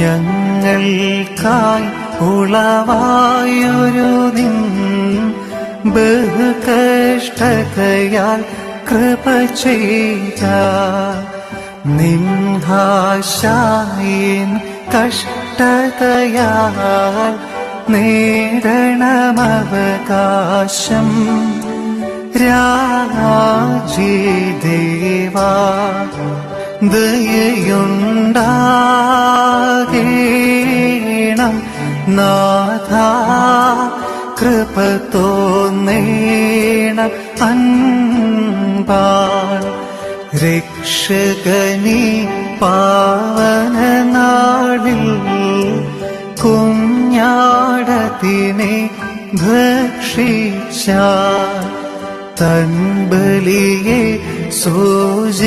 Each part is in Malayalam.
ഞങ്ങൾക്കായി ഉളവായൊരു നിൻ ബഹുകഷ്ടതയാൽ കൃപ ചെയ്ത നിൻഹാശായിൻ കഷ്ടതയാൽ നേടണമവകാശം. രാജീദേവാ ദയുണ്ടാകേണം നാഥ കൃപ തോന്നേണം. അൻപാൾ രക്ഷകനി പാവന നാളിൽ കുഞ്ഞാടത്തിനെ ഭക്ഷിച്ച തൻബലിയെ സൂചിപ്പിച്ച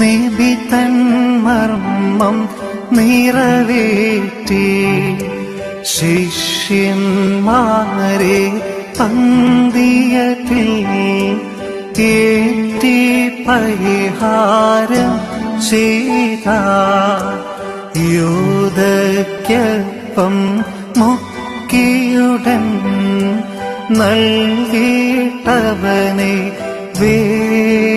നിബിതൻ മർമ്മം നിറവേറ്റി. ശിഷ്യന്മാരെ പന്തിയത്തിൽ ഏറ്റി പരിഹാരം ചെയ്ത യൂതയ്ക്കൊപ്പം മുക്കിയുടൻ നൽകിയിട്ടവനെ വേഗം